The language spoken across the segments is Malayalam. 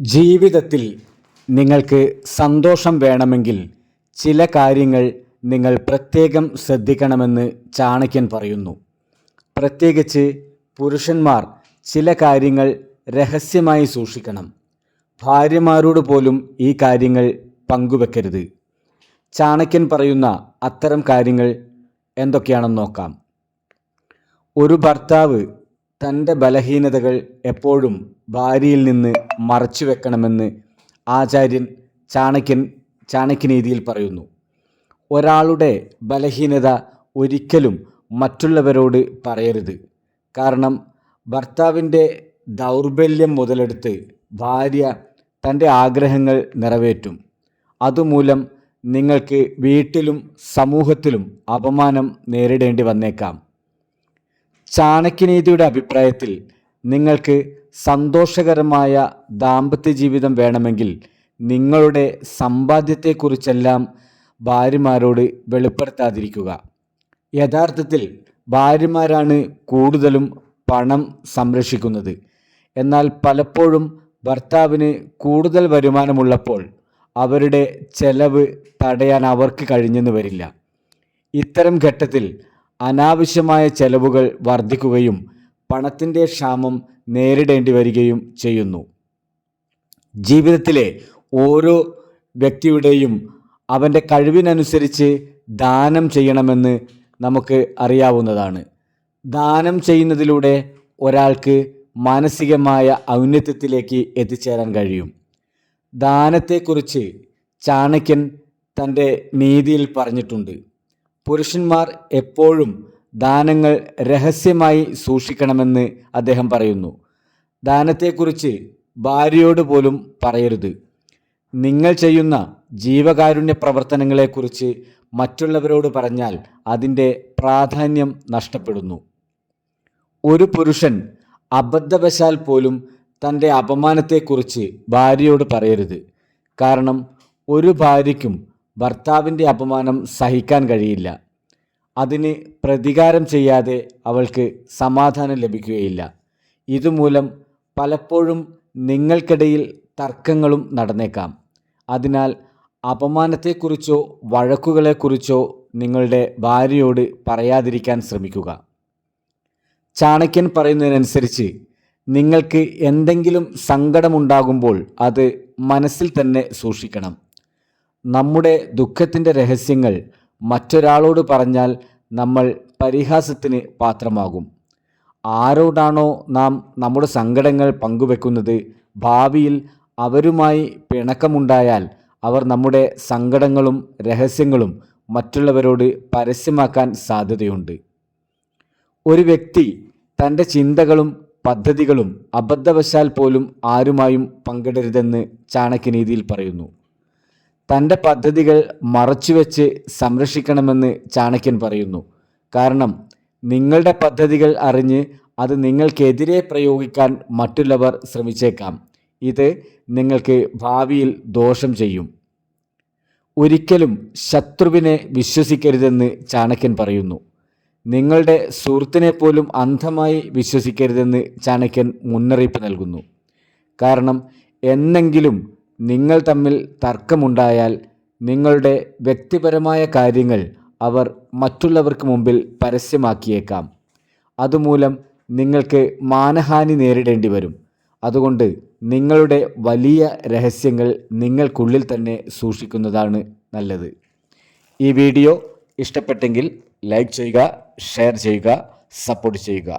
ജീവിതത്തിൽ നിങ്ങൾക്ക് സന്തോഷം വേണമെങ്കിൽ ചില കാര്യങ്ങൾ നിങ്ങൾ പ്രത്യേകം ശ്രദ്ധിക്കണമെന്ന് ചാണക്യൻ പറയുന്നു. പ്രത്യേകിച്ച് പുരുഷന്മാർ ചില കാര്യങ്ങൾ രഹസ്യമായി സൂക്ഷിക്കണം. ഭാര്യമാരോട് പോലും ഈ കാര്യങ്ങൾ പങ്കുവെക്കരുത്. ചാണക്യൻ പറയുന്ന അത്തരം കാര്യങ്ങൾ എന്തൊക്കെയാണെന്ന് നോക്കാം. ഒരു ഭർത്താവ് തന്റെ ബലഹീനതകൾ എപ്പോഴും ഭാര്യയിൽ നിന്ന് മറച്ചു വെക്കണമെന്ന് ആചാര്യൻ ചാണക്യൻ ചാണക്യനീതിയിൽ പറയുന്നു. ഒരാളുടെ ബലഹീനത ഒരിക്കലും മറ്റുള്ളവരോട് പറയരുത്. കാരണം ഭർത്താവിന്റെ ദൗർബല്യം മുതലെടുത്ത് ഭാര്യ തന്റെ ആഗ്രഹങ്ങൾ നിറവേറ്റും. അതുമൂലം നിങ്ങൾക്ക് വീട്ടിലും സമൂഹത്തിലും അപമാനം നേരിടേണ്ടി വന്നേക്കാം. ചാണക്യനീതിയുടെ അഭിപ്രായത്തിൽ നിങ്ങൾക്ക് സന്തോഷകരമായ ദാമ്പത്യ ജീവിതം വേണമെങ്കിൽ നിങ്ങളുടെ സമ്പാദ്യത്തെക്കുറിച്ചെല്ലാം ഭാര്യമാരോട് വെളിപ്പെടുത്താതിരിക്കുക. യഥാർത്ഥത്തിൽ ഭാര്യമാരാണ് കൂടുതലും പണം സംരക്ഷിക്കുന്നത്. എന്നാൽ പലപ്പോഴും ഭർത്താവിന് കൂടുതൽ വരുമാനമുള്ളപ്പോൾ അവരുടെ ചെലവ് തടയാൻ അവർക്ക് കഴിഞ്ഞെന്ന് വരില്ല. ഇത്തരം ഘട്ടത്തിൽ അനാവശ്യമായ ചെലവുകൾ വർദ്ധിക്കുകയും പണത്തിന്റെ ക്ഷാമം നേരിടേണ്ടി വരികയും ചെയ്യുന്നു. ജീവിതത്തിലെ ഓരോ വ്യക്തിയുടെയും അവന്റെ കഴിവിനനുസരിച്ച് ദാനം ചെയ്യണമെന്ന് നമുക്ക് അറിയാവുന്നതാണ്. ദാനം ചെയ്യുന്നതിലൂടെ ഒരാൾക്ക് മാനസികമായ ഔന്നത്യത്തിലേക്ക് എത്തിച്ചേരാൻ കഴിയും. ദാനത്തെക്കുറിച്ച് ചാണക്യൻ തന്റെ നീതിയിൽ പറഞ്ഞിട്ടുണ്ട്. പുരുഷന്മാർ എപ്പോഴും ദാനങ്ങൾ രഹസ്യമായി സൂക്ഷിക്കണമെന്ന് അദ്ദേഹം പറയുന്നു. ദാനത്തെക്കുറിച്ച് ഭാര്യയോട് പോലും പറയരുത്. നിങ്ങൾ ചെയ്യുന്ന ജീവകാരുണ്യ പ്രവർത്തനങ്ങളെക്കുറിച്ച് മറ്റുള്ളവരോട് പറഞ്ഞാൽ അതിന്റെ പ്രാധാന്യം നഷ്ടപ്പെടുന്നു. ഒരു പുരുഷൻ അബദ്ധവശാൽ പോലും തന്റെ അപമാനത്തെക്കുറിച്ച് ഭാര്യയോട് പറയരുത്. കാരണം ഒരു ഭാര്യയ്ക്കും ഭർത്താവിന്റെ അപമാനം സഹിക്കാൻ കഴിയില്ല. അതിന് പ്രതികാരം ചെയ്യാതെ അവൾക്ക് സമാധാനം ലഭിക്കുകയില്ല. ഇതുമൂലം പലപ്പോഴും നിങ്ങൾക്കിടയിൽ തർക്കങ്ങളും നടന്നേക്കാം. അതിനാൽ അപമാനത്തെക്കുറിച്ചോ വഴക്കുകളെക്കുറിച്ചോ നിങ്ങളുടെ ഭാര്യയോട് പറയാതിരിക്കാൻ ശ്രമിക്കുക. ചാണക്യൻ പറയുന്നതിനനുസരിച്ച് നിങ്ങൾക്ക് എന്തെങ്കിലും സങ്കടമുണ്ടാകുമ്പോൾ അത് മനസ്സിൽ തന്നെ സൂക്ഷിക്കണം. നമ്മുടെ ദുഃഖത്തിന്റെ രഹസ്യങ്ങൾ മറ്റൊരാളോട് പറഞ്ഞാൽ നമ്മൾ പരിഹാസത്തിന് പാത്രമാകും. ആരോടാണോ നാം നമ്മുടെ സങ്കടങ്ങൾ പങ്കുവെക്കുന്നത് ഭാവിയിൽ അവരുമായി പിണക്കമുണ്ടായാൽ അവർ നമ്മുടെ സങ്കടങ്ങളും രഹസ്യങ്ങളും മറ്റുള്ളവരോട് പരസ്യമാക്കാൻ സാധ്യതയുണ്ട്. ഒരു വ്യക്തി തന്റെ ചിന്തകളും പദ്ധതികളും അബദ്ധവശാൽ പോലും ആരുമായും പങ്കിടരുതെന്ന് ചാണക്യനീതിയിൽ പറയുന്നു. തന്റെ പദ്ധതികൾ മറച്ചുവെച്ച് സംരക്ഷിക്കണമെന്ന് ചാണക്യൻ പറയുന്നു. കാരണം നിങ്ങളുടെ പദ്ധതികൾ അറിഞ്ഞ് അത് നിങ്ങൾക്കെതിരെ പ്രയോഗിക്കാൻ മറ്റുള്ളവർ ശ്രമിച്ചേക്കാം. ഇത് നിങ്ങൾക്ക് ഭാവിയിൽ ദോഷം ചെയ്യും. ഒരിക്കലും ശത്രുവിനെ വിശ്വസിക്കരുതെന്ന് ചാണക്യൻ പറയുന്നു. നിങ്ങളുടെ സുഹൃത്തിനെ പോലും അന്ധമായി വിശ്വസിക്കരുതെന്ന് ചാണക്യൻ മുന്നറിയിപ്പ് നൽകുന്നു. കാരണം എന്നെങ്കിലും നിങ്ങൾ തമ്മിൽ തർക്കമുണ്ടായാൽ നിങ്ങളുടെ വ്യക്തിപരമായ കാര്യങ്ങൾ അവർ മറ്റുള്ളവർക്ക് മുമ്പിൽ പരസ്യമാക്കിയേക്കാം. അതുമൂലം നിങ്ങൾക്ക് മാനഹാനി നേരിടേണ്ടി വരും. അതുകൊണ്ട് നിങ്ങളുടെ വലിയ രഹസ്യങ്ങൾ നിങ്ങൾക്കുള്ളിൽ തന്നെ സൂക്ഷിക്കുന്നതാണ് നല്ലത്. ഈ വീഡിയോ ഇഷ്ടപ്പെട്ടെങ്കിൽ ലൈക്ക് ചെയ്യുക ഷെയർ ചെയ്യുക സപ്പോർട്ട് ചെയ്യുക.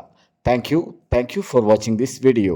Thank you. Thank you for watching this video.